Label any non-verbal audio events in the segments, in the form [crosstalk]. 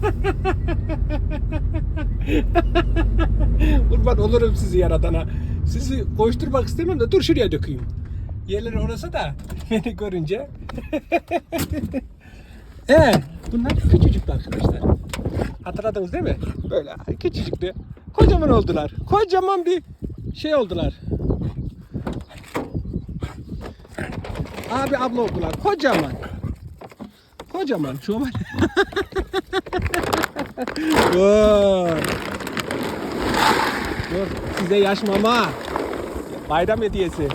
[laughs] Kurban olurum sizi yaradana. Sizi koşturmak istemem de dur şuraya dökeyim. Yerleri orası da [laughs] beni görünce. [laughs] Ee, bunlar küçücüktü arkadaşlar. Hatırladınız değil mi? Böyle küçücüktü. Kocaman oldular. Kocaman bir şey oldular. Abi abla oldular. Kocaman. Kocaman. Var. Dur. [laughs] Dur. Size yaş mama. Bayram hediyesi.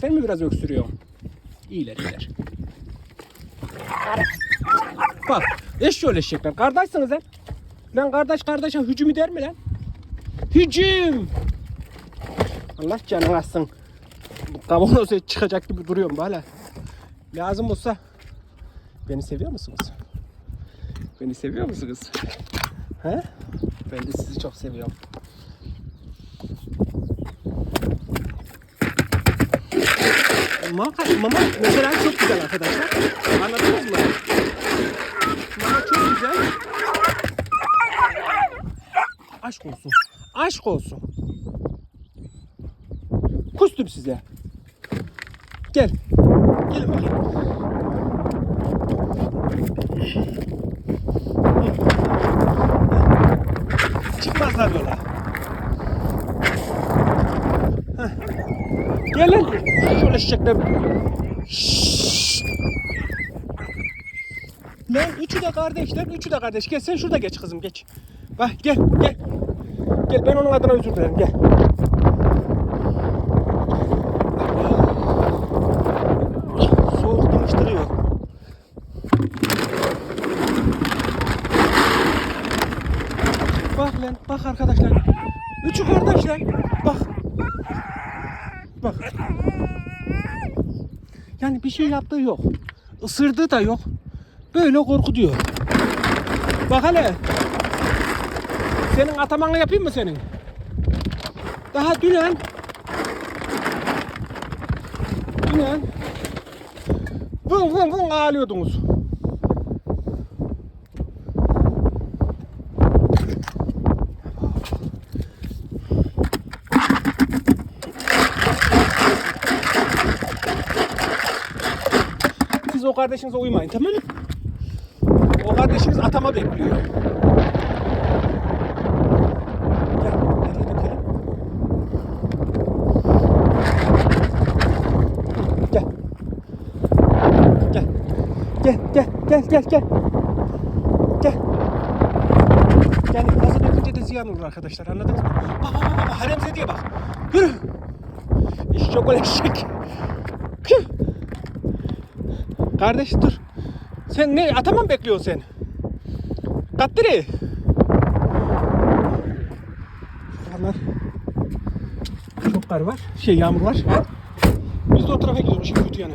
Sen mi biraz öksürüyorsun? İyiler iyiler. Bak eşşoğlu eşekler. Kardeşsiniz lan. Lan kardeş kardeşe hücum eder mi lan? Hücum! Allah canını alsın. Bu kavanoz et çıkacak gibi duruyorum hala. Lazım olsa beni seviyor musunuz? Beni seviyor musunuz? He? Ben de sizi çok seviyorum. Mama, mama mesela çok güzel arkadaşlar. Anladınız mı? Mama çok güzel. Aşk olsun. Aşk olsun. Kustum size. Gel. Gelin bakayım. Çıkmazlar yola. Gelin. Şöyle çiçekler. Şşşt. Lan üçü de kardeşler, üçü de kardeş. Gel sen şurada geç kızım geç. Bak gel gel. Gel ben onun adına özür dilerim gel. Soğuk. Bak lan bak arkadaşlar. Üçü kardeşler. Bak. Bak. Yani bir şey yaptığı yok. Isırdığı da yok. Böyle korkutuyor. Bak hele. Senin atamanı yapayım mı senin? Daha dünen dünen vın vın vın ağlıyordunuz. Siz o kardeşinize uymayın tamam mı? O kardeşiniz atama bekliyor. Gel, nereye dökelim? Gel. Gel. Gel, gel, gel, gel. Yani fazla dökünce de ziyan olur arkadaşlar anladınız mı? Bak bak bak, bak haremze diye bak. Yürü. Eşek ol eşek. Kardeş dur. Sen ne atama mı bekliyorsun sen? Kattiri. Şuralar çok kar var. Şey yağmur var. Biz de o tarafa gidiyoruz şimdi kötü yana.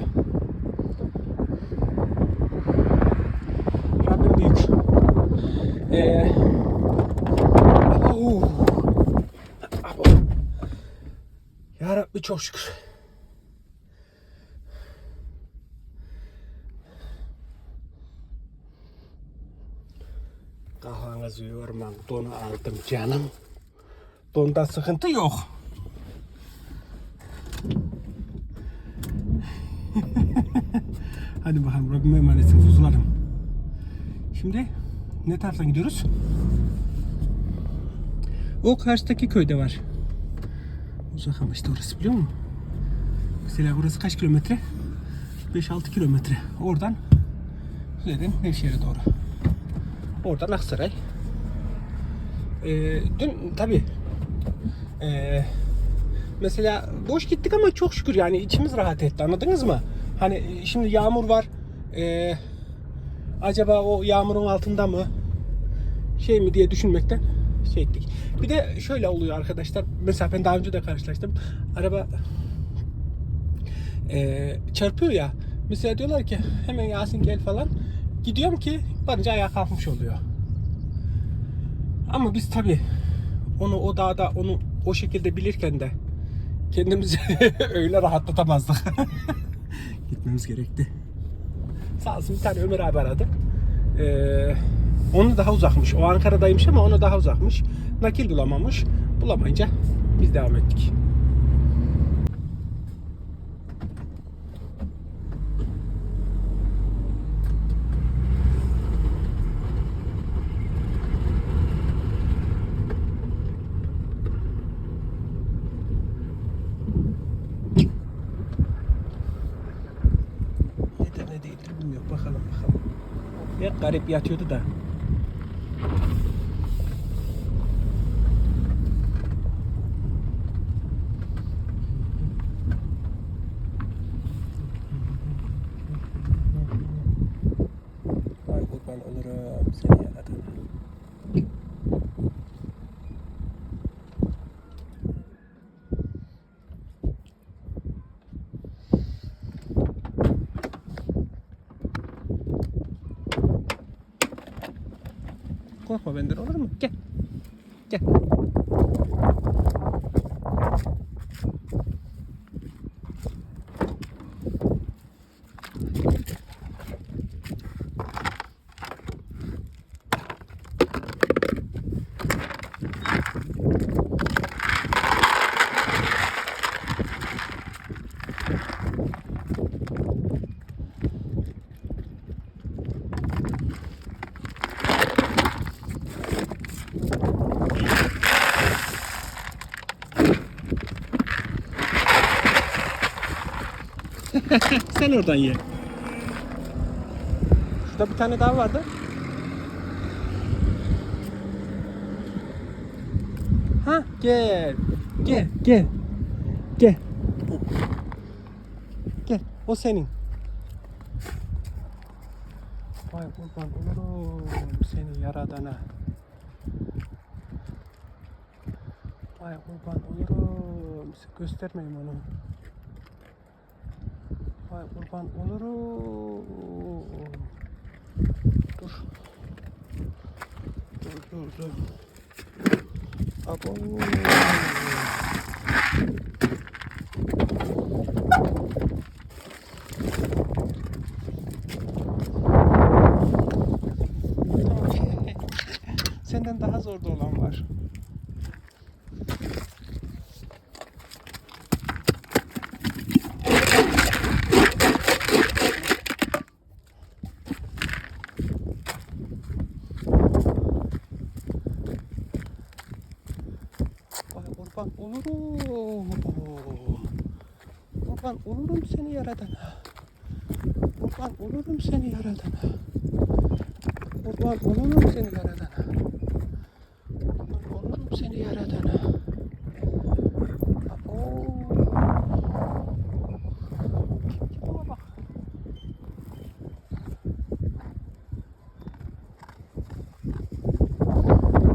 Rabbim büyük. Ee, oh. Abo. Rabbi çok şükür. Kahvanızı yormam, donu aldım canım. Donda sıkıntı yok. [laughs] Hadi bakalım Rabbime emanetsin kuzularım. Şimdi ne taraftan gidiyoruz? O karşıdaki köyde var. Uzak ama işte orası biliyor musun? Mesela burası kaç kilometre? 5-6 kilometre. Oradan Zeyden Nevşehir'e doğru. Oradan Aksaray. Ee, dün tabi ee, mesela boş gittik ama çok şükür yani içimiz rahat etti anladınız mı? Hani e, şimdi yağmur var. Ee, acaba o yağmurun altında mı şey mi diye düşünmekten şey ettik. Bir de şöyle oluyor arkadaşlar. Mesela ben daha önce de karşılaştım. Araba ee, çarpıyor ya. Mesela diyorlar ki hemen Yasin gel falan. Gidiyorum ki varınca ayağa kalkmış oluyor. Ama biz tabi onu o dağda onu o şekilde bilirken de kendimizi [laughs] öyle rahatlatamazdık. [laughs] Gitmemiz gerekti. Sağ olsun bir tane Ömer abi aradı. Ee, onu daha uzakmış. O Ankara'daymış ama onu daha uzakmış. Nakil bulamamış. Bulamayınca biz devam ettik. Nedir ne değildir bilmiyorum. Bakalım bakalım. Bir garip yatıyordu da. Vay kurban olurum seni yaradana. Korkma benden olur mu? Gel. Gel. Sen oradan ye. Şurada bir tane daha vardı. Ha gel. Gel gel. Gel. Gel. O senin. Vay kurban olurum seni yaradana. Vay kurban olurum. Göstermeyeyim onu. Vay kurban olurum. Dur. Dur dur dur. Abo. [laughs] Senden daha zor da olan var. Vay kurban olurum. Kurban olurum seni yaradana. Kurban olurum seni yaradana. Kurban olurum seni yaradana. Kurban olurum seni yaradana. Oo. Tipe bak.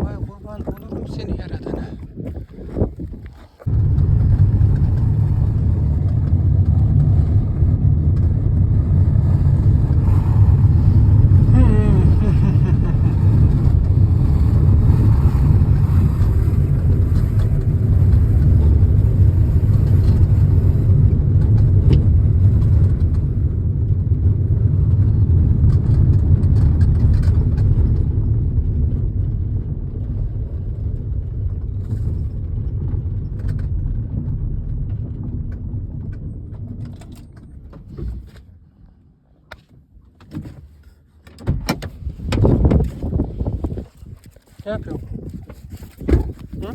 Vay kurban olurum seni yaradana. Ne yapıyorsun? Hı?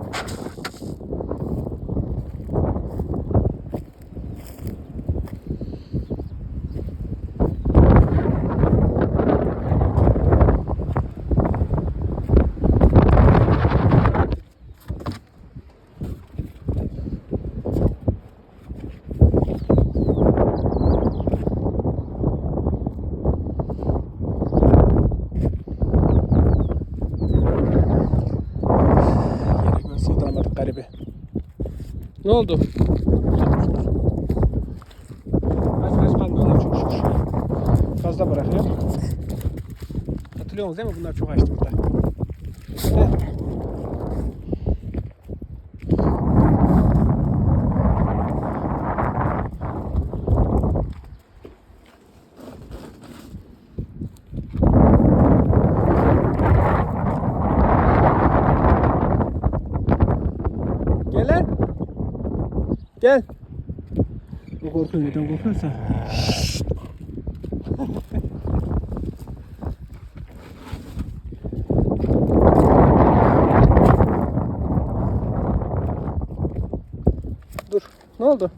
Ne oldu? Az az kalmıyorlar çok şükür. Fazla bırakıyor. Hatırlıyor musunuz değil mi? Bunlar çok açtı burada. Heh. Gel lan. Gel. Bu korkuyor neden. Dur. Ne oldu?